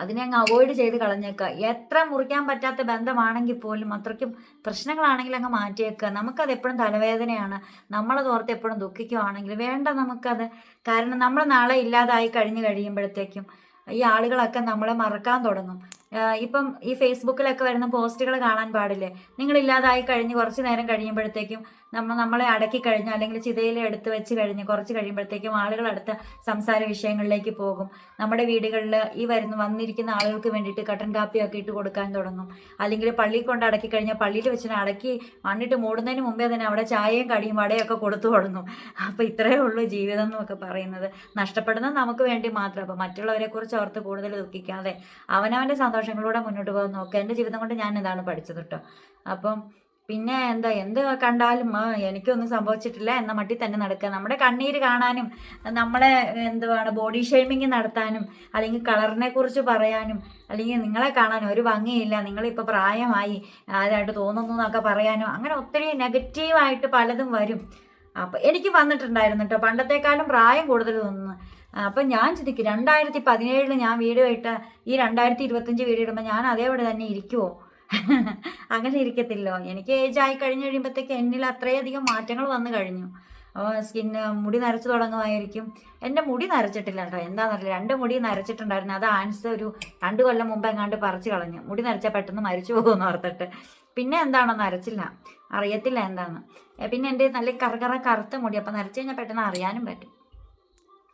Speaker 1: അതിനെ അങ്ങ് അവോയ്ഡ് ചെയ്ത് കളഞ്ഞേക്കുക. എത്ര മുറിക്കാൻ പറ്റാത്ത ബന്ധമാണെങ്കിൽ പോലും അത്രയ്ക്കും പ്രശ്നങ്ങളാണെങ്കിൽ അങ്ങ് മാറ്റിയേക്കുക. നമുക്കത് എപ്പോഴും തലവേദനയാണ്. നമ്മളത് ഓർത്ത് എപ്പോഴും ദുഃഖിക്കുവാണെങ്കിൽ വേണ്ട നമുക്കത്. കാരണം നമ്മൾ നാളെ ഇല്ലാതായി കഴിഞ്ഞു കഴിയുമ്പോഴത്തേക്കും ഈ ആളുകളൊക്കെ നമ്മളെ മറക്കാൻ തുടങ്ങും. ഇപ്പം ഈ ഫേസ്ബുക്കിലൊക്കെ വരുന്ന പോസ്റ്റുകൾ കാണാൻ പാടില്ലേ? നിങ്ങളില്ലാതായി കഴിഞ്ഞ് കുറച്ച് നേരം കഴിയുമ്പോഴത്തേക്കും നമ്മൾ നമ്മളെ അടക്കി കഴിഞ്ഞ് അല്ലെങ്കിൽ ചിതയിൽ എടുത്ത് വെച്ച് കഴിഞ്ഞ് കുറച്ച് കഴിയുമ്പോഴത്തേക്കും ആളുകൾ അടുത്ത സംസാര വിഷയങ്ങളിലേക്ക് പോകും. നമ്മുടെ വീടുകളിൽ ഈ വരുന്ന വന്നിരിക്കുന്ന ആളുകൾക്ക് വേണ്ടിയിട്ട് കട്ടൻ കാപ്പിയൊക്കെ ഇട്ട് കൊടുക്കാൻ തുടങ്ങും. അല്ലെങ്കിൽ പള്ളിയിൽ കൊണ്ട് അടക്കി കഴിഞ്ഞാൽ പള്ളിയിൽ വെച്ച് അടക്കി മണ്ണിട്ട് മൂടുന്നതിന് മുമ്പേ തന്നെ അവിടെ ചായയും കടിയും വടയൊക്കെ കൊടുത്തു തുടങ്ങും. അപ്പോൾ ഇത്രയേ ഉള്ളൂ ജീവിതം എന്നൊക്കെ പറയുന്നത്. നഷ്ടപ്പെടുന്നത് നമുക്ക് വേണ്ടി മാത്രം. അപ്പോൾ മറ്റുള്ളവരെ കുറിച്ച് ഓർത്ത് കൂടുതൽ ദുഃഖിക്കാതെ അവനവന്റെ സന്തോഷങ്ങളിലൂടെ മുന്നോട്ട് പോകാൻ നോക്കുക. എന്റെ ജീവിതം കൊണ്ട് ഞാൻ ഇതാണ് പഠിച്ചത് കേട്ടോ അപ്പം പിന്നെ എന്താ എന്ത് കണ്ടാലും എനിക്കൊന്നും സംഭവിച്ചിട്ടില്ല എന്ന മട്ടിൽ തന്നെ നടക്കുക. നമ്മുടെ കണ്ണീര് കാണാനും നമ്മളെ എന്തുവാണ് ബോഡി ഷെയ്മിങ് നടത്താനും അല്ലെങ്കിൽ കളറിനെ കുറിച്ച് പറയാനും അല്ലെങ്കിൽ നിങ്ങളെ കാണാനും ഒരു ഭംഗിയില്ല. നിങ്ങളിപ്പോൾ പ്രായമായി ആരായിട്ട് തോന്നുന്നു എന്നൊക്കെ പറയാനും അങ്ങനെ ഒത്തിരി നെഗറ്റീവായിട്ട് പലതും വരും. അപ്പം എനിക്ക് വന്നിട്ടുണ്ടായിരുന്നു കേട്ടോ. പണ്ടത്തെക്കാളും പ്രായം കൂടുതൽ തോന്നുന്നു അപ്പം ഞാൻ ചിന്തിക്കും രണ്ടായിരത്തി പതിനേഴിൽ ഞാൻ വീഡിയോ ഇട്ട ഈ രണ്ടായിരത്തി ഇരുപത്തഞ്ച് വീഡിയോ ഇടുമ്പോൾ ഞാൻ അതേപോലെ തന്നെ ഇരിക്കുമോ അങ്ങനെ ഇരിക്കത്തില്ലോ. എനിക്ക് ഏജ് ആയി കഴിഞ്ഞ് കഴിയുമ്പോഴത്തേക്ക് എന്നിൽ അത്രയധികം മാറ്റങ്ങൾ വന്നു കഴിഞ്ഞു. സ്കിന്ന് മുടി നരച്ചു തുടങ്ങുമായിരിക്കും. എന്റെ മുടി നരച്ചിട്ടില്ല കേട്ടോ. എന്താണെന്നറിയില്ല രണ്ട് മുടി നരച്ചിട്ടുണ്ടായിരുന്നു. അത് ആൻസ് ഒരു രണ്ട് കൊല്ലം മുമ്പ് എങ്ങാണ്ട് പറിച്ചു കളഞ്ഞു. മുടി നരച്ചാൽ പെട്ടെന്ന് മരിച്ചു പോകുമെന്ന് ഓർത്തിട്ട്. പിന്നെ എന്താണോ നരച്ചില്ല. അറിയത്തില്ല എന്താണ് പിന്നെ എന്റെ നല്ല കറകറ കറുത്ത മുടി. അപ്പം നരച്ചു കഴിഞ്ഞാൽ പെട്ടെന്ന് അറിയാനും പറ്റും.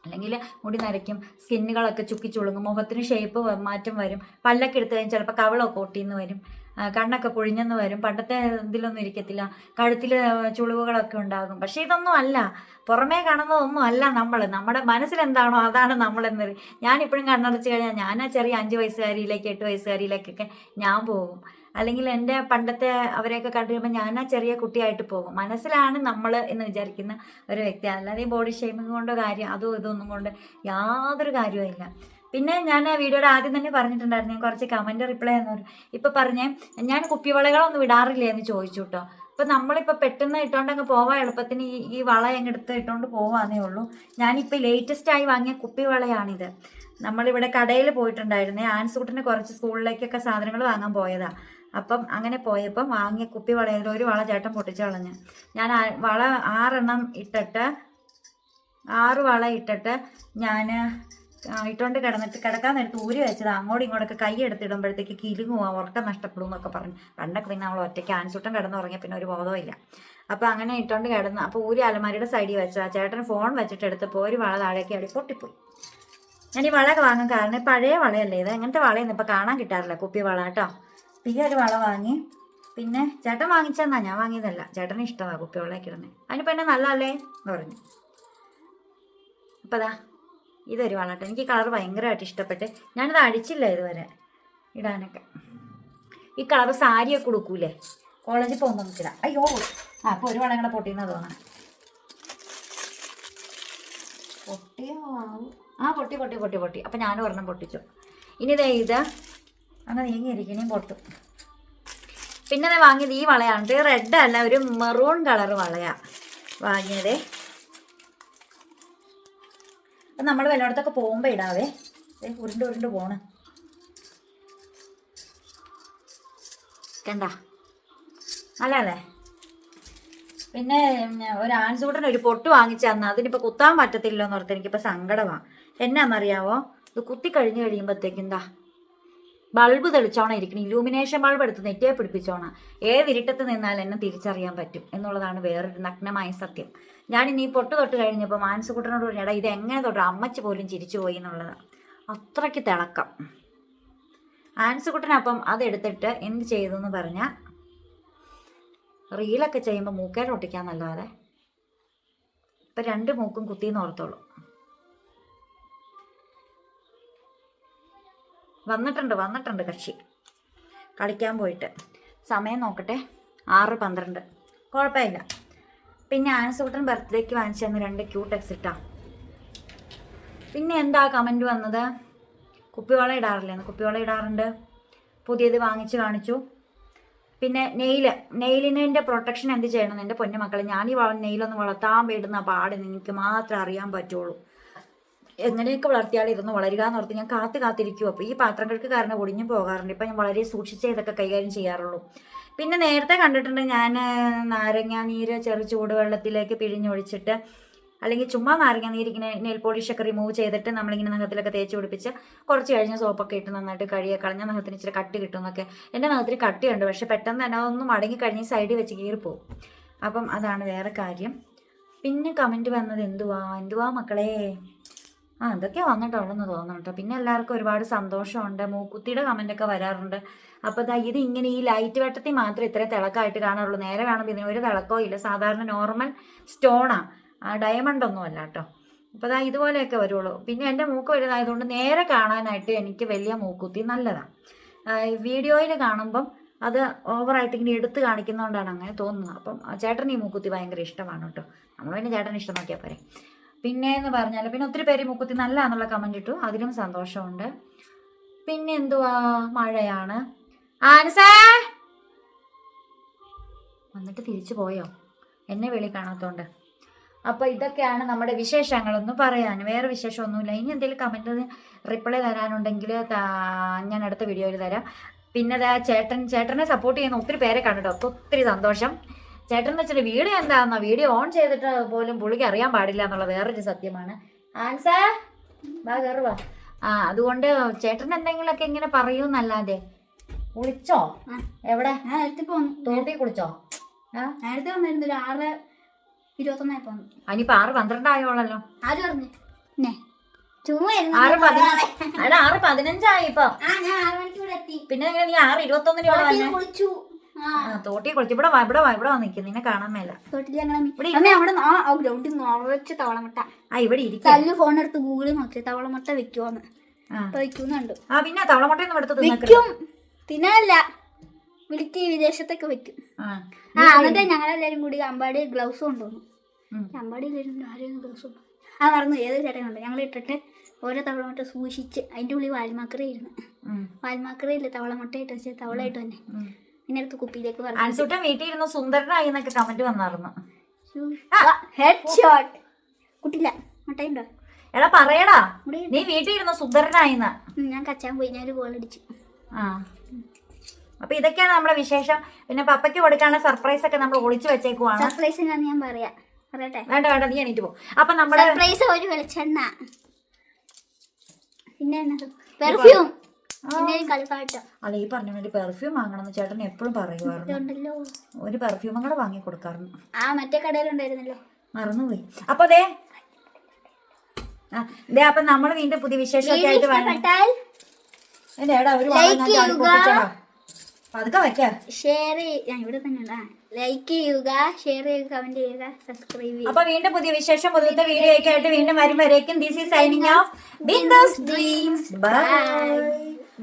Speaker 1: അല്ലെങ്കിൽ മുടി നരയ്ക്കും. സ്കിന്നുകളൊക്കെ ചുക്കി ചുളുങ്ങും. മുഖത്തിന് ഷേപ്പ് മാറ്റം വരും. പല്ലൊക്കെ എടുത്തു കഴിഞ്ഞാൽ ചിലപ്പോൾ കവളൊക്കെ ഒട്ടിന്ന് വരും. കണ്ണൊക്കെ കുഴിഞ്ഞെന്ന് വരും. പണ്ടത്തെ ഇതിലൊന്നും ഇരിക്കത്തില്ല. കഴുത്തിൽ ചുളിവുകളൊക്കെ ഉണ്ടാകും. പക്ഷേ ഇതൊന്നും അല്ല. പുറമേ കാണുന്നതൊന്നും അല്ല നമ്മൾ നമ്മുടെ മനസ്സിലെന്താണോ അതാണ് നമ്മളെന്ന് ഞാനിപ്പോഴും കണ്ണടച്ച് കഴിഞ്ഞാൽ ഞാൻ ആ ചെറിയ അഞ്ച് വയസ്സുകാരിയിലേക്ക് എട്ട് വയസ്സുകാരിയിലേക്കൊക്കെ ഞാൻ പോകും. അല്ലെങ്കിൽ എന്റെ പണ്ടത്തെ അവരെയൊക്കെ കണ്ടു കഴിയുമ്പോൾ ഞാൻ ആ ചെറിയ കുട്ടിയായിട്ട് പോകും. മനസ്സിലാണ് നമ്മൾ എന്ന് വിചാരിക്കുന്ന ഒരു വ്യക്തി. അല്ലാതെ ബോഡി ഷേമിങ് കൊണ്ടോ കാര്യം അതോ ഇതൊന്നും കൊണ്ട് യാതൊരു കാര്യവും ഇല്ല പിന്നെ ഞാൻ വീഡിയോയുടെ ആദ്യം തന്നെ പറഞ്ഞിട്ടുണ്ടായിരുന്നു ഞാൻ കുറച്ച് കമന്റ് റിപ്ലൈ പറഞ്ഞു ഇപ്പം പറഞ്ഞേ ഞാൻ കുപ്പിവളകളൊന്നും ഇടാറില്ല എന്ന് ചോദിച്ചു കേട്ടോ ഇപ്പം നമ്മളിപ്പോൾ പെട്ടെന്ന് ഇട്ടുകൊണ്ടങ്ങ് പോവാൻ എളുപ്പത്തിന് ഈ ഈ വള അങ്ങ് എടുത്ത് ഇട്ടുകൊണ്ട് പോവാന്നേ ഉള്ളൂ. ഞാനിപ്പോൾ ലേറ്റസ്റ്റ് ആയി വാങ്ങിയ കുപ്പിവളയാണിത്. നമ്മളിവിടെ കടയിൽ പോയിട്ടുണ്ടായിരുന്നേ ആൻസൂട്ടിന് കുറച്ച് സ്കൂളിലേക്കൊക്കെ സാധനങ്ങൾ വാങ്ങാൻ പോയതാ. അപ്പം അങ്ങനെ പോയപ്പം വാങ്ങിയ കുപ്പി വളയിൽ ഒരു വള ചേട്ടൻ പൊട്ടിച്ചു കളഞ്ഞ്. ഞാൻ വള ആറെണ്ണം ഇട്ടിട്ട് ആറ് വള ഇട്ടിട്ട് ഞാൻ ഇട്ടുകൊണ്ട് കിടന്നിട്ട് കിടക്കാൻ നേരത്ത് ഊരി വെച്ചത്. അങ്ങോട്ടും ഇങ്ങോട്ടൊക്കെ കൈ എടുത്തിടുമ്പോഴത്തേക്ക് കിലുങ്ങുക ഉറക്കം നഷ്ടപ്പെടും എന്നൊക്കെ പറഞ്ഞു. പണ്ടൊക്കെ പിന്നെ നമ്മൾ ഒറ്റയ്ക്ക് ആൻസൂട്ടം കിടന്നുറങ്ങിയ പിന്നെ ഒരു ബോധവില്ല ഇല്ല. അപ്പോൾ അങ്ങനെ ഇട്ടുകൊണ്ട് കിടന്ന് അപ്പോൾ ഊരി അലമാരിയുടെ സൈഡിൽ വെച്ചാൽ ചേട്ടൻ ഫോൺ വെച്ചിട്ട് എടുത്തപ്പോൾ ഒരു വള താഴേക്ക് അടി പൊട്ടിപ്പോയി. ഞാൻ ഈ വളയൊക്കെ വാങ്ങാൻ കാരണം പഴയ വളയല്ലേ ഇത്? എങ്ങനത്തെ വളയൊന്നും ഇപ്പോൾ കാണാൻ കിട്ടാറില്ല കുപ്പി വള കേട്ടോ. ഈ ഒരു വള വാങ്ങി പിന്നെ ചേട്ടൻ വാങ്ങിച്ചെന്നാ? ഞാൻ വാങ്ങിയതല്ല. ചേട്ടന് ഇഷ്ടമാണ് കുപ്പി വളയൊക്കെ ഇടുന്നത് അതിനിപ്പോൾ എന്നെ നല്ലതല്ലേ എന്ന് പറഞ്ഞു. അപ്പോൾ ഇതൊരു വള കേട്ടോ എനിക്ക് കളർ ഭയങ്കരമായിട്ട് ഇഷ്ടപ്പെട്ട്. ഞാനിത് അടിച്ചില്ല ഇതുവരെ ഇടാനൊക്കെ. ഈ കളർ സാരിയൊക്കെ കൊടുക്കൂലേ കോളേജിൽ പോകുമ്പോൾ നിൽക്കില്ല അയ്യോ. ആ അപ്പോൾ ഒരു വളങ്ങളെ പൊട്ടിയെന്ന് തോന്നണം. പൊട്ടിയോ? ആ പൊട്ടി പൊട്ടി പൊട്ടി പൊട്ടി. അപ്പം ഞാനും ഒരെണ്ണം പൊട്ടിച്ചു. ഇനി ദേ ഇത്. അങ്ങ് നീങ്ങിയിരിക്കണേയും പൊട്ടും. പിന്നെ വാങ്ങിയത് ഈ വളയാണ്. റെഡ് അല്ല ഒരു മെറൂൺ കളർ വളയാണ് വാങ്ങിയതേ. അപ്പം നമ്മൾ വല്ലയിടത്തൊക്കെ പോകുമ്പോൾ ഇടാവേ. ഉരുണ്ട് ഉരുണ്ട് പോണ്. കണ്ട? അല്ലേ പിന്നെ ഒരു ആൻസൂട്ടൻ ഒരു പൊട്ട് വാങ്ങിച്ചു തന്ന. അതിനിപ്പോൾ കുത്താൻ പറ്റത്തില്ലോ എന്ന് ഓർത്ത് എനിക്കിപ്പോൾ സങ്കടമാണ് എന്നാന്നറിയാവോ? ഇത് കുത്തി കഴിഞ്ഞ് കഴിയുമ്പോഴത്തേക്കും എന്താ ബൾബ് തെളിച്ചോണം ഇരിക്കണം. ഇലൂമിനേഷൻ ബൾബ് എടുത്ത് നെറ്റിയെ പിടിപ്പിച്ചോണം. ഏത് ഇരുട്ടത്ത് നിന്നാൽ എന്നെ തിരിച്ചറിയാൻ പറ്റും എന്നുള്ളതാണ് വേറൊരു നഗ്നമായ സത്യം. ഞാൻ ഇനി പൊട്ട് തൊട്ട് കഴിഞ്ഞപ്പോൾ മാനസക്കുട്ടനോട് പറഞ്ഞാൽ ഇത് എങ്ങനെ തൊട്ടും? അമ്മച്ച് പോലും ചിരിച്ചു പോയി എന്നുള്ളത്. അത്രയ്ക്ക് തിളക്കം. ആൻസുകുട്ടനപ്പം അതെടുത്തിട്ട് എന്ത് ചെയ്തു എന്ന് പറഞ്ഞാൽ റീലൊക്കെ ചെയ്യുമ്പോൾ മൂക്കേൽ ഒട്ടിക്കാന്നല്ലാതെ ഇപ്പം രണ്ട് മൂക്കും കുത്തിയെന്ന് ഓർത്തോളൂ. വന്നിട്ടുണ്ട് വന്നിട്ടുണ്ട് കക്ഷി. കളിക്കാൻ പോയിട്ട്. സമയം നോക്കട്ടെ. ആറ് പന്ത്രണ്ട്. കുഴപ്പമില്ല. പിന്നെ ആൻസൂട്ടൻ ബർത്ത്ഡേക്ക് വാങ്ങിച്ചു തന്ന രണ്ട് ക്യൂട്ട് എക്സിട്ടാ പിന്നെ എന്താ കമന്റ് വന്നത്? കുപ്പിവള ഇടാറില്ലേ? കുപ്പിവള ഇടാറുണ്ട്. പുതിയത് വാങ്ങിച്ച് കാണിച്ചു. പിന്നെ നെയിൽ. നെയിലിന്റെ പ്രൊട്ടക്ഷൻ എന്ത് ചെയ്യണം? എന്റെ പൊന്നുമക്കളെ ഞാൻ ഈ വള നെയിലൊന്ന് വളർത്താൻ വേണ്ടുന്ന പാടിന് എനിക്ക് മാത്രമേ അറിയാൻ പറ്റുള്ളൂ. എങ്ങനെയൊക്കെ വളർത്തിയാൽ ഇതൊന്നും വളരുക എന്ന് ഓർത്ത് ഞാൻ കാത്തു കാത്തിരിക്കും അപ്പോൾ ഈ പാത്രങ്ങൾക്ക് കാരണം ഒടിഞ്ഞു പോകാറുണ്ട്. ഇപ്പം ഞാൻ വളരെ സൂക്ഷിച്ചേ ഇതൊക്കെ കൈകാര്യം ചെയ്യാറുള്ളൂ. പിന്നെ നേരത്തെ കണ്ടിട്ടുണ്ട് ഞാൻ നാരങ്ങ നീര് ചെറു ചൂടുവെള്ളത്തിലേക്ക് പിഴിഞ്ഞൊഴിച്ചിട്ട് അല്ലെങ്കിൽ ചുമ്മാ നാരങ്ങ നീര് ഇങ്ങനെ നെയിൽ പോളിഷൊക്കെ റിമൂവ് ചെയ്തിട്ട് നമ്മളിങ്ങനെ നഖത്തിലൊക്കെ തേച്ച് പിടിപ്പിച്ച് കുറച്ച് കഴിഞ്ഞ് സോപ്പൊക്കെ ഇട്ട് നന്നായിട്ട് കഴുകിയ കളഞ്ഞ നഖത്തിന് ഇച്ചിരി കട്ടി കിട്ടും എന്നൊക്കെ എന്റെ നഖത്തിന് കട്ടിയുണ്ട്. പക്ഷെ പെട്ടെന്ന് തന്നെ അതൊന്നും മടങ്ങി കഴിഞ്ഞ് സൈഡിൽ വെച്ച് കീറിപ്പോവും. അപ്പം അതാണ് വേറെ കാര്യം. പിന്നെ കമന്റ് വന്നത് എന്തുവാ? എന്തുവാ മക്കളെ? ആ എന്തൊക്കെയാ വന്നിട്ടുണ്ടെന്ന് തോന്നുന്നു കേട്ടോ. പിന്നെ എല്ലാവർക്കും ഒരുപാട് സന്തോഷമുണ്ട്. മൂക്കുത്തിയുടെ കമന്റൊക്കെ വരാറുണ്ട്. അപ്പോൾ ദാ ഇത് ഇങ്ങനെ ഈ ലൈറ്റ് വെട്ടത്തിൽ മാത്രമേ ഇത്രയും തിളക്കമായിട്ട് കാണുള്ളൂ നേരെ കാണുമ്പോൾ ഇതിന് ഒരു തിളക്കോ ഇല്ല. സാധാരണ നോർമൽ സ്റ്റോണാണ് ഡയമണ്ട് ഒന്നും അല്ല കേട്ടോ. അപ്പോൾ ദാ ഇതുപോലെയൊക്കെ വരുള്ളൂ. പിന്നെ എന്റെ മൂക്ക് വലുതായതുകൊണ്ട് നേരെ കാണാനായിട്ട് എനിക്ക് വലിയ മൂക്കുത്തി നല്ലതാണ് വീഡിയോയിൽ കാണുമ്പം അത് ഓവറായിട്ട് ഇങ്ങനെ എടുത്ത് കാണിക്കുന്നതുകൊണ്ടാണ് അങ്ങനെ തോന്നുന്നത്. അപ്പം ചേട്ടൻ ഈ മൂക്കുത്തി ഭയങ്കര ഇഷ്ടമാണ് കേട്ടോ. നമ്മൾ പിന്നെ ചേട്ടൻ ഇഷ്ടം നോക്കിയാൽ പോരെ. പിന്നെ എന്ന് പറഞ്ഞാൽ പിന്നെ ഒത്തിരി പേര് മുക്കുത്തി നല്ല എന്നുള്ള കമന്റ് ഇട്ടു. അതിലും സന്തോഷമുണ്ട്. പിന്നെ എന്തുവാ? മഴയാണ്. ആൻസേ! വന്നിട്ട് തിരിച്ചു പോയോ? എന്നെ വെളി കാണാത്തോണ്ട്. അപ്പോൾ ഇതൊക്കെയാണ് നമ്മുടെ വിശേഷങ്ങളൊന്നും പറയാൻ വേറെ വിശേഷമൊന്നുമില്ല. ഇനി എന്തെങ്കിലും കമന്റ് റിപ്ലൈ തരാനുണ്ടെങ്കിൽ ഞാൻ അടുത്ത വീഡിയോയിൽ തരാം. പിന്നെ ചേട്ടൻ ചേട്ടനെ സപ്പോർട്ട് ചെയ്യുന്ന ഒത്തിരി പേരെ കണ്ടിട്ടോ ഒത്തിരി സന്തോഷം. ചേട്ടൻ വെച്ചിട്ട് വീഡിയോ എന്താണെന്നോ? വീഡിയോ ഓൺ ചെയ്തിട്ട് പോലും പുള്ളിക്ക് അറിയാൻ പാടില്ല എന്നുള്ള വേറൊരു സത്യമാണ്. ആൻസർ വാ കയറുവാ ആ അതുകൊണ്ട് ചേട്ടൻ എന്തെങ്കിലുമൊക്കെ ഇങ്ങനെ പറയൂന്നല്ലാതെ കുളിച്ചോ? എവിടെ? തോട്ടി കുളിച്ചോ?
Speaker 2: നേരത്തെ വന്നിരുന്നു. ഒരു ആറ് ഇരുപത്തൊന്നായി പോന്നു.
Speaker 1: അനിയിപ്പോ ആറ് പന്ത്രണ്ടായോളല്ലോ.
Speaker 2: ആര് പറഞ്ഞു.
Speaker 1: ആറ് പതിനഞ്ചായി ഇപ്പൊ. പിന്നെ നീ ആറ് ഇരുപത്തൊന്നിന്
Speaker 2: കുളിച്ചു.
Speaker 1: തോട്ടി കുളിച്ച്. ഇവിടെ വാ ഇവിടെ വാ ഇവിടെ വാ നിൽക്കും നിന്നെ കാണാൻ മേല.
Speaker 2: തോട്ടിൽ അവിടെ ആ ഗ്രൗണ്ടിൽ നിറച്ച് തവളമുട്ട.
Speaker 1: ആ ഇവിടെ ഇരിക്കും.
Speaker 2: കല്ല് ഫോൺ എടുത്ത് ഗൂഗിളിൽ നോക്കി. തവളമുട്ട വെക്കുവോന്ന്. വെക്കുന്നുണ്ട്
Speaker 1: ആ പിന്നെ തവളമുട്ടയൊന്നും എടുത്ത്
Speaker 2: വെക്കും. തിന്നല്ല വിളിക്ക് വിദേശത്തൊക്കെ വെക്കും.
Speaker 1: ആ
Speaker 2: എന്നിട്ട് ഞങ്ങളെല്ലാരും കൂടി അമ്പാടി ഗ്ലൗസ് കൊണ്ടുവന്നു. അമ്പാടി ആരെയും ഗ്ലൗസ് കൊണ്ടു ആ മറന്നു. ഏത് ചേട്ടൻ കണ്ടു. ഞങ്ങൾ ഇട്ടിട്ട് ഓരോ തവളമുട്ട സൂക്ഷിച്ച് അതിന്റെ ഉള്ളിൽ വാൽമാക്കറ ഇരുന്ന്. വാൽമാക്കറയില്ല തവളമുട്ട ഇട്ട് വെച്ചാൽ തവളായിട്ട് തന്നെ. പിന്നെ അടുത്ത് കുപ്പിയിലേക്ക് പറഞ്ഞു
Speaker 1: അൻസുട്ടൻ വീട്ടിൽ ഇരുന്ന് സുന്ദരനായി എന്നൊക്കെ കമന്റ് വന്നായിരുന്നു.
Speaker 2: ഹെഡ് ഷോട്ട് കുട്ടില്ല. മുട്ടയുണ്ടോ?
Speaker 1: എടാ പറയടാ. നീ വീട്ടിൽ ഇരുന്ന് സുന്ദരനായിന്ന്
Speaker 2: ഉം, ഞാൻ കച്ചാൻ പോയി ഞാനൊരു ഗോൾ അടിച്ചു.
Speaker 1: ആ. അപ്പൊ ഇതൊക്കെയാണ് നമ്മുടെ വിശേഷം. പിന്നെ പപ്പയ്ക്ക് കൊടുക്കാനുള്ള സർപ്രൈസ് ഒക്കെ നമ്മൾ ഒളിച്ചു വെച്ചേക്കുവാണ്.
Speaker 2: സർപ്രൈസ് എന്നാന്ന് ഞാൻ പറയാ. പറയട്ടെ?
Speaker 1: വേണ്ട വേണ്ട നീ എണീറ്റ് പോ. അപ്പൊ നമ്മുടെ
Speaker 2: സർപ്രൈസ് ഒരു വെളിച്ചെണ്ണ. പിന്നെ പെർഫ്യൂം ഒരു
Speaker 1: അല്ല ഈ പറഞ്ഞ വേണ്ടി പെർഫ്യൂം വാങ്ങണമെന്ന് ചേട്ടൻ എപ്പോഴും പറയുമായിരുന്നു. ഒരു പെർഫ്യൂമും കൂടെ വാങ്ങി കൊടുക്കാറുണ്ട്.
Speaker 2: ആ മറ്റേ കടയിലുണ്ടായിരുന്നല്ലോ.
Speaker 1: മറന്നുപോയി. അപ്പൊ അതെ ദേ അപ്പൊ നമ്മൾ വീണ്ടും പുതിയ വിശേഷമൊക്കെ ആയിട്ട് വേണം എടാ ഒരു. പതുക്കെ വെക്കാം
Speaker 2: ഷെയർ ഞാൻ ഇവിടെ തന്നെ ഉണ്ട്. ലൈക്ക് ചെയ്യുക ഷെയർ ചെയ്യുക കമന്റ് ചെയ്യുക സബ്സ്ക്രൈബ് ചെയ്യുക.
Speaker 1: അപ്പൊ വീണ്ടും പുതിയ വിശേഷം പുതിയത്തെ വീഡിയോ ഒക്കെ ആയിട്ട് വീണ്ടും വരും വരേക്കും. This is signing off Bindo's dreams bye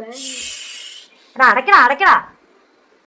Speaker 2: bye
Speaker 1: അടക്കടാ അടക്കടാ